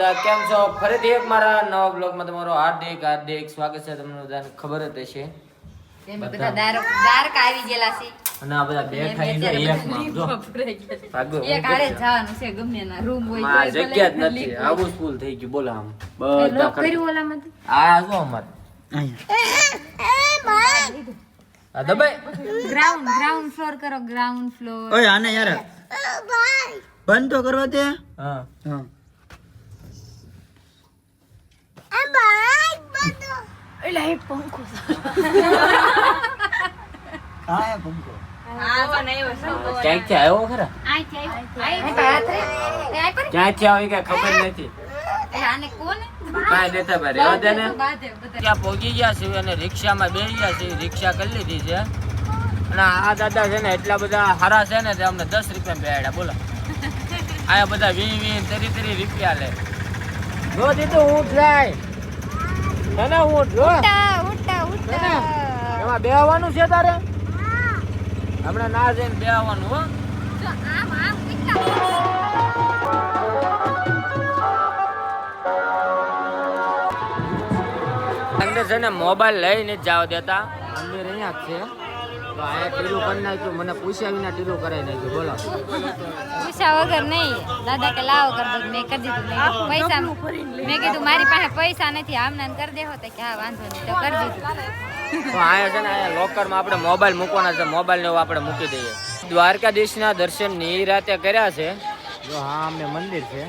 બધા કેમ છો? ફરીથી એક મારા નવા બ્લોગમાં તમારો હાર્દિક હાર્દિક સ્વાગત છે. તમને બધાને ખબર જ હશે. બધા દાર- આવી ગયેલા છે. અને આ બધા બેઠા એકમાં જો. એક હારે જવાનું છે ગમે એના રૂમ હોયમાં જગ્યા જ નથી આવું સ્કૂલ થઈ ગયું બોલો આમ. બધા લોક ખરી. કર્યું આ જો અમાર. આ દબાઈ ગ્રાઉન્ડ ગ્રાઉન્ડ ફ્લોર કરો ગ્રાઉન્ડ ફ્લોર ઓય આને યાર. બંધ તો કરવા દે. હા. હા. હા એ પંખો ક્યાંકથી આવ્યો ખરા ક્યાંથી આવી પહોંચી ગયા છે અને રિક્ષામાં બેસી ગયા છે રિક્ષા કરી લીધી છે અને આ દાદા છે ને એટલા બધા હારા છે ને તે અમને દસ રૂપિયા બેડા બોલો આયા બધા વી વી તરી તરી રૂપિયા લે. જો દીધું ઊંટ જાય. ને ઊંટ જો એમાં બેહવાનું છે તારે? હમણાં ના જઈને બેહવાનું હો. અંદર છે ને મોબાઈલ લઈને જ જાવ દેતા. મંદિર અહીંયા છે. તો અહીંયા ટીલું કરી નાખ્યું. મને પૂછ્યા વિના ટીલું કરાવી નાખ્યું. બોલો. પૂછા વગર નહીં. દાદા કે લાવો કર દો મેં કરી દીધું. મેં પૈસા મેં કીધું મારી પાસે પૈસા નથી. આમને આમ કરી દેહો તો કે હા વાંધો નહીં. તો કરી દીધું. તો છે ને લોકરમાં આપણે મોબાઈલ મૂકવાના છે. મોબાઈલ ને આપણે મૂકી દઈએ. દ્વારકાધીશના દર્શનની રાતે કર્યા છે. જો હા અમે મંદિર છે.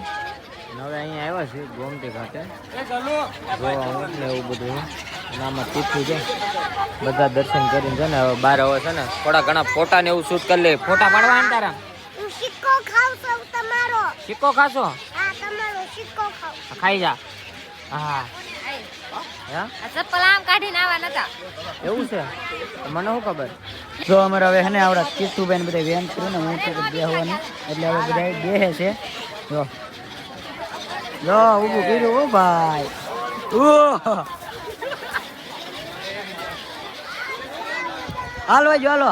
હવે અહીંયા આવ્યા છે ગોમતી ખાતે જો ઊંટ ને એવું બધું. અને આમાં તીર્થું છે. બધા દર્શન કરીને છે ને હવે બાર હવે છે ને થોડા ઘણા ફોટા ને એવું શૂટ કરી લે ફોટા પાડવા તારા? સિક્કો ખાવ છો તમારો. સિક્કો ખાશો? આ તમારો સિક્કો ખાવ. ખાઈ જા. હા. હે? આ ચપ્પલ આમ કાઢીને આવા નતા. એવું છે? મને શું ખબર? જો અમારે હવે હે ને આવડા કિસ્તુભાઈ બધા વેન કર્યું ને હું તો બેહવાની. એટલે હવે બધા બેહે છે. જો. જો ઊભું કર્યું ઓ ભાઈ. ઓહ હાલો જો હાલો.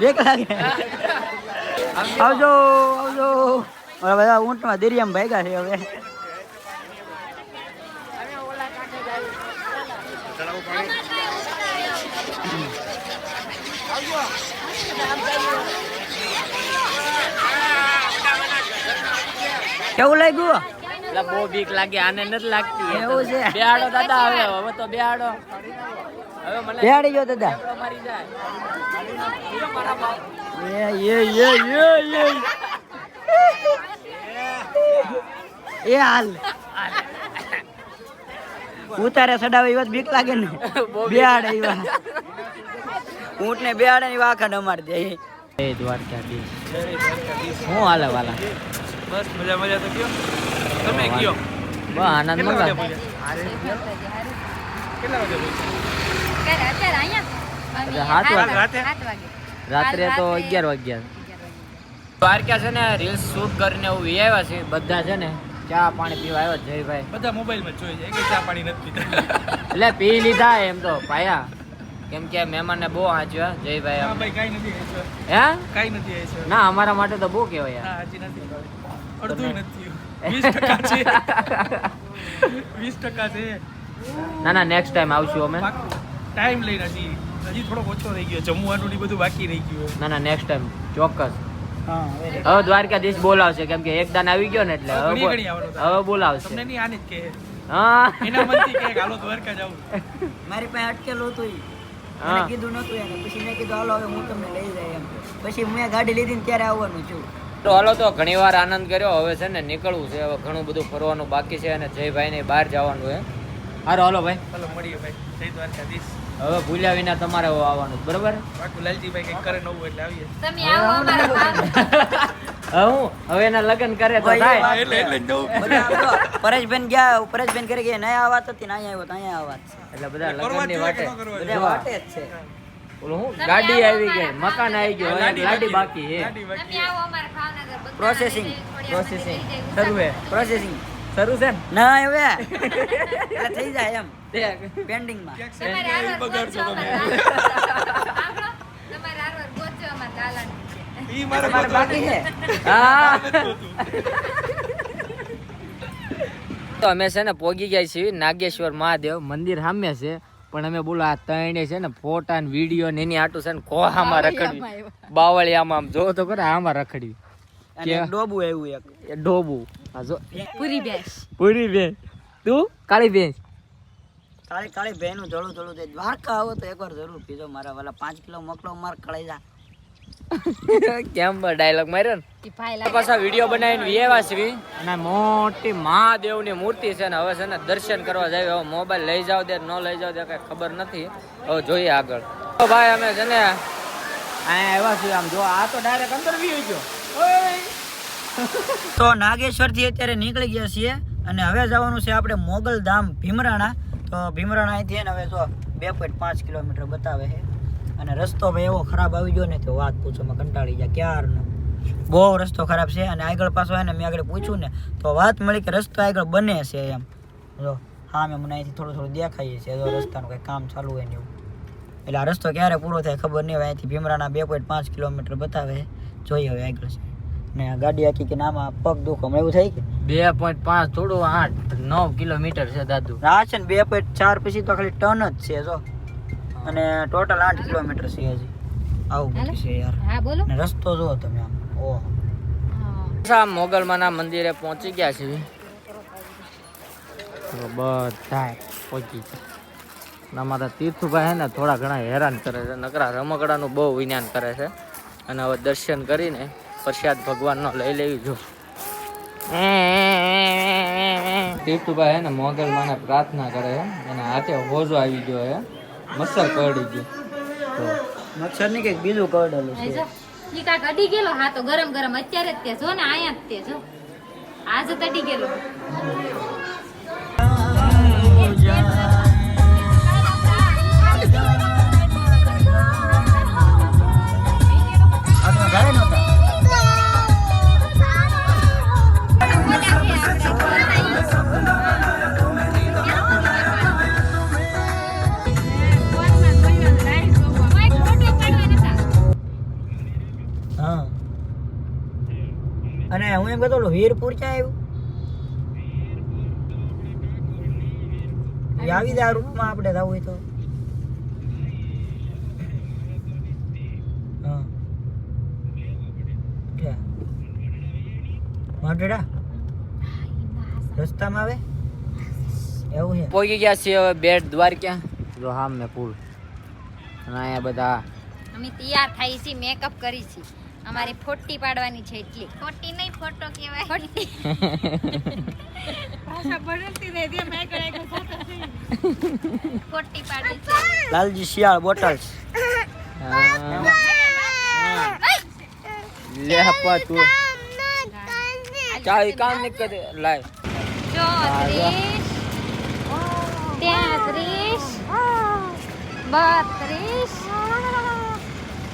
બીક લાગે આવજો આવજો. હવે બધા ઊંટમાં દરિયામાં ભાગ્યા છે હવે. કેવું લાગ્યું? એટલે બહુ બીક લાગે આને નથી લાગતી એવું છે. બેહાડો દાદા હવે હવે તો બેહાડો. હવે મને બેહાડી ગયો દાદા. મારી જાય. એ એ એ એ એ. એ હાલ. ઉતારે સડાવે એવા બીક લાગે ને. બેહાડે એવા ઊંટ ને બેહાડે ને એવા આખા ડમાડ દે. એ દ્વારકાધીશ. હું હાલે વાલા? બસ મજા મજા તો કયો. તમે કયો? બસ આનંદ પહોંચ્યા? કેટલા વાગે વાગે. રાત્રે તો અગિયાર વાગ્યા. દ્વારકા છે ને રીલ્સ શૂટ કરીને એવું વી આવ્યા છે બધા છે ને ચા પાણી પીવા આવ્યા જયભાઈ. બધા મોબાઈલમાં જ જોઈએ છે ચા પાણી નથી પીતા. એટલે પી લીધા એમ તો પાયા. કેમ કે મહેમાનને બહુ હાંચ્યા જયભાઈ. હા ભાઈ કાંઈ નથી હે? કાંઈ નથી ના અમારા માટે તો બહુ કહેવાય યાર. નથી. અડધું નથી. વીસ ટકા છે. વીસ ટકા છે. ના ના નેક્સ્ટ ટાઈમ આવશું અમે. ટાઈમ લઈને હજી હજી થોડો ઓછો રહી ગયો. જમવાનું ને બધું બાકી રહી ગયું ના ના નેક્સ્ટ ટાઈમ ચોક્કસ. હવે હવે દ્વારકાધીશ બોલાવશે કેમ કે એક દાન આવી ગયો ને એટલે હવે બોલાવશે. તમને નહીં આને જ હા. એના મનથી કે હાલો દ્વારકા જાઉં. મારી પાસે અટકેલું હતું. હા. કીધું નતું એને. પછી મેં કીધું હાલો હવે હું તમને લઈ જાય એમ. પછી મેં ગાડી લીધી ને ત્યારે આવવાનું છું. તો હાલો તો ઘણી વાર આનંદ કર્યો. હવે છે ને નીકળવું છે. હવે ઘણું બધું ફરવાનું બાકી છે અને જયભાઈ ને બહાર જવાનું છે. હારો હાલો ભાઈ. હાલો મળીએ ભાઈ. જય દ્વારકાધીશ. હવે ભૂલ્યા વિના તમારે આવવાનું. બરોબર? બાકી લાલજીભાઈ કંઈક કરે નવું એટલે આવીએ. તમે આવો અમારા હવે હું? હવે એના લગ્ન કરે તો થાય. એટલે એટલે જ નવું. બધા આમ જો, પરેશબેન ગયા પરેશબેન કરે કે નહીં આવા વાત હતી ને અહીંયા આવ્યો ત્યાં આવા આ વાત એટલે બધા લગ્નની વાટે. ન બધા વાટે જ છે. હું? ગાડી આવી ગઈ મકાન આવી ગયું ગાડી બાકી છે. થોડી પ્રોસેસિંગ શરૂ છે પ્રોસેસિંગ શરૂ છે ના હવે. એટલે થઈ જાય એમ. પેન્ડિંગ. ઈ મારે બાકી છે? હા. તો અમે છે ને પોગી ગયા છીએ નાગેશ્વર મહાદેવ મંદિર સામે છે. પણ અમે બોલો આ ત્રણે છે ને ફોટા ને વીડિયો ને એની આટું છે ને કોહામાં રખડવી. બાવળિયામાં આમ જો તો કરે આમાં રખડવી. અને ડોબું આવ્યું એક. એ ડોબું. આ જો. પૂરી ભેંસ પૂરી ભેંસ તું? કાળી ભેંસ કાળી કાળી બેનું જળું જળું તે દ્વારકા આવો તો એકવાર જરૂર પીજો મારા વાલા. પાંચ કિલો મોકલો માર કળાઈ જા કેમ ડાયલોગ માર્યો ને? પાછા વીડિયો બનાવીને વિયેવા છીએ અને મોટી મહાદેવની મૂર્તિ છે ને હવે છે ને દર્શન કરવા જાય હવે મોબાઈલ લઈ જાવ દે ન લઈ જાવ દે કઈ ખબર નથી. હવે જોઈએ આગળ. તો ભાઈ અમે છે ને અહીંયા આવ્યા છીએ. આમ જો આ તો ડાયરેક્ટ અંદર વી ગયો તો નાગેશ્વરથી અત્યારે નીકળી ગયા છીએ. અને હવે જવાનું છે આપણે મોગલ ધામ ભીમરાણા. તો ભીમરાણા અહીંથી હવે જો બે પોઈન્ટ પાંચ કિલોમીટર બતાવે છે. અને રસ્તો ભાઈ એવો ખરાબ આવી ગયો ને કે વાત પૂછો મેં કંટાળી ગયા ક્યારનો બહુ રસ્તો ખરાબ છે અને આગળ પાછો એને મેં આગળ પૂછ્યું ને તો વાત મળી કે રસ્તો આગળ બને છે એમ. જો હા મેં મને અહીંથી થોડું થોડું દેખાઈએ છે જો રસ્તાનું કંઈ કામ ચાલુ હોય ને એવું. એટલે આ રસ્તો ક્યારે પૂરો થાય ખબર નહીં હોય અહીંથી ભીમરાના બે પોઈન્ટ પાંચ કિલોમીટર બતાવે જોઈએ હવે આગળ છે. ને આ ગાડી આખી કે નામાં પગ દુખો એવું થાય કે? બે પોઈન્ટ પાંચ થોડું આઠ નવ કિલોમીટર છે દાદુ. હા છે ને બે પોઈન્ટ ચાર પછી તો ખાલી ટર્ન જ છે જો. અને ટોટલ આઠ કિલોમીટર છે હજી. આવું બધું છે યાર. હા બોલો. ને રસ્તો જુઓ તમે આમ. ઓહો. આ મોગલમાના મંદિરે પહોંચી ગયા છે. બધા પહોંચી છે અમારા તીર્થભાઈ ને થોડા ઘણા હેરાન કરે છે. નકરા રમકડાનું બહુ વિજ્ઞાન કરે છે. અને હવે દર્શન કરીને પ્રસાદ ભગવાનનો લઈ લેવી જો. તીર્થભાઈ છે ને મોગલમાને પ્રાર્થના કરે છે. અને હાથે હોજો આવી ગયો છે. મસર કરડી ગયો. તો મચ્છરની કંઈક બીજું કરડેલું છે. ઈ કાક અડી ગયેલો હા તો ગરમ ગરમ અત્યારે જ તે જો ને આયા જ તે જો. આજ જ અડી ગયેલો. હું એમ કહેતો ઓલું વીરપુર ક્યાં આવ્યું? આવી જાય આ રૂટમાં આપણે જવું હોય તો. માંડડા રસ્તામાં આવે? એવું છે. પહોંચી ગયા છીએ હવે બેટ દ્વારકા જો હામ ને પુલ અને અહીંયા બધા અમે તૈયાર થઈ છી મેકઅપ કરી છી. અમારી ફોટી પાડવાની છે એટલી. ફોટી નહીં ફોટો કહેવાય. ફોટી. ફોટી પાડી છે. લાલજી શિયાળ બોટલ્સ. લે હપ્પા તું. ચાલ ઈ કામ નહીં કરે લાય. ચોત્રીસ તેત્રીસ બત્રીસ એકત્રીસ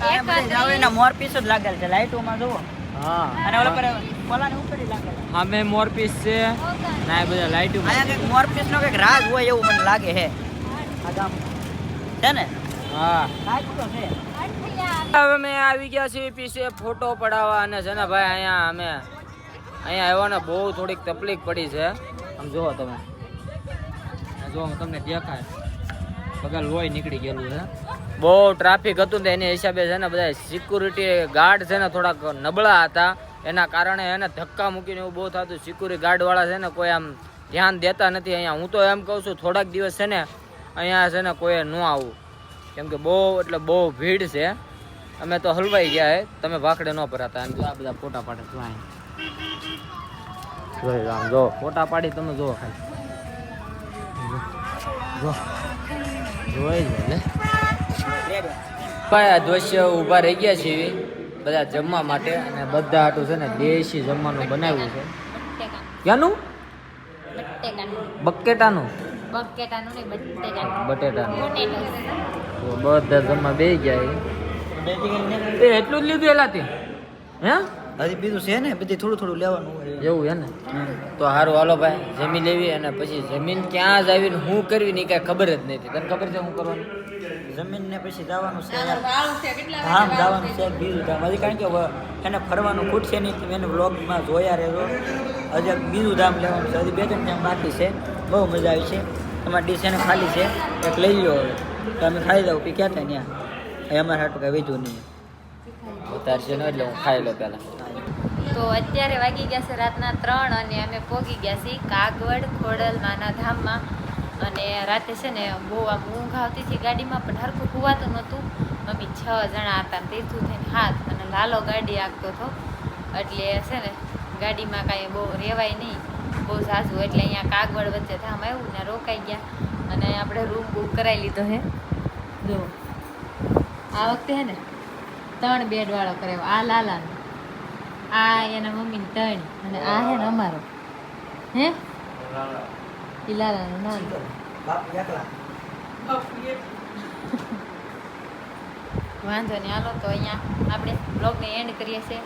મોર પીસ જ લાગેલ છે. લાઈટોમાં જુઓ. હા. અને ઓલા પર ઓલાને ઉપરી લાગેલા. સામે મોરપીસ છે ના બધા લાઈટ અહીંયા કંઈક મોર પીસ નો કંઈક રાજ હોય એવું મને લાગે છે. આ ગામ. છે ને? હા. લાઈટ તો છે. હવે અમે આવી ગયા છીએ પીછે ફોટો પડાવવા અને છે ને ભાઈ અહીંયા અમે અહીંયા આવવાને બહુ થોડીક તકલીફ પડી છે. આમ જુઓ તમે. આ જુઓ તમને દેખાય. બધા લોહી નીકળી ગયેલું છે. બહુ ટ્રાફિક હતું ને એની હિસાબે છે ને બધા સિક્યુરિટી ગાર્ડ છે ને થોડાક નબળા હતા. એના કારણે એને ધક્કા મૂકીને એવું બહુ થતું. સિક્યુરિટી ગાર્ડવાળા છે ને કોઈ આમ ધ્યાન દેતા નથી. અહીંયા હું તો એમ કહું છું થોડાક દિવસ છે ને અહીંયા છે ને કોઈ ન આવું. કેમ કે બહુ એટલે બહુ ભીડ છે. અમે તો હલવાઈ ગયા હે. તમે ભાખડે ન ભરાતા એમ. આ બધા ફોટા પાડે. જો આમ જો. ફોટા પાડી તમે જો ખાલી. જો જોઈ લે ભાઈ ઊભા રહી ગયા છીએ બધા જમવા માટે અને બધા આટું છે ને દેશી જમવાનું બનાવ્યું છે. ક્યાંનું? બકેટાનું. બટેટાનું. બધા જમવા બે ગયા એટલું જ લીધું એલાથી હે? હજી બીજું છે ને? બધી થોડું થોડું લેવાનું હોય એવું હે ને? તો સારું હાલો ભાઈ જમી લેવી અને પછી જમીન ક્યાં જ આવીને શું કરવી નહીં કાંઈ ખબર જ નથી. તને ખબર છે શું કરવાનું? જમીનને પછી જવાનું છે. ધામ જવાનું છે? બીજું ધામ. હજી કારણ કે એને ફરવાનું ખૂટશે નહીં તમે એને વ્લોગમાં જોયા રહેજો. હજી બીજું ધામ લેવાનું છે. હજી બે ત્રણ ધામ બાકી છે. બહુ મજા આવી છે. તમારી ડીશ એને ખાલી છે. એક લઈ લો હવે. તો અમે ખાઈ દઉં કે ક્યાં થાય ત્યાં અમારા હાટું કાંઈ વેચવું નહીં. ઉતારશે ને એટલે હું ખાઈ લો પેલા તો અત્યારે વાગી ગયા છે રાતના ત્રણ અને અમે પોગી ગયા છીએ કાગવડ ખોડલમાના ધામમાં. અને રાતે છે ને બહુ આમ ઊંઘ આવતી હતી ગાડીમાં, પણ હરખું ખુવાતું નહોતું. મમ્મી છ જણા હતા તીર્થું થઈને હાથ અને લાલો ગાડી આગતો હતો. એટલે છે ને ગાડીમાં કાંઈ બહુ રહેવાય નહીં. બહુ ઝાઝું. એટલે અહીંયા કાગવડ વચ્ચે ધામ આવ્યું ને રોકાઈ ગયા. અને આપણે રૂમ બુક કરાવી લીધો હે. જો. આ વખતે હે ને ત્રણ બેડવાળો કરાવ્યો. આ લાલાનો. આ એના મમ્મીની ત્રણ અને આ હે ને અમારો. હે? ઈ લાલાનો નાનો વાંધો નહીં હાલો તો અહીંયા આપણે બ્લોગને એન્ડ કરીએ છીએ.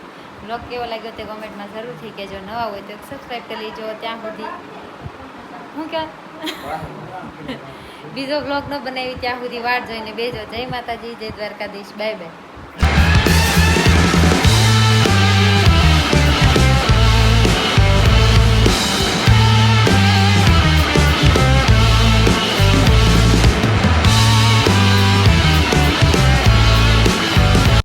બ્લોગ કેવો લાગ્યો તે કોમેન્ટમાં જરૂરથી કહેજો. નવા હોય તો સબસ્ક્રાઈબ કરી લેજો ત્યાં સુધી. હું કહેવા બીજો બ્લોગ ન બનાવી ત્યાં સુધી વાટ જોઈને બેજો. જય માતાજી જય દ્વારકાધીશ. Bye bye.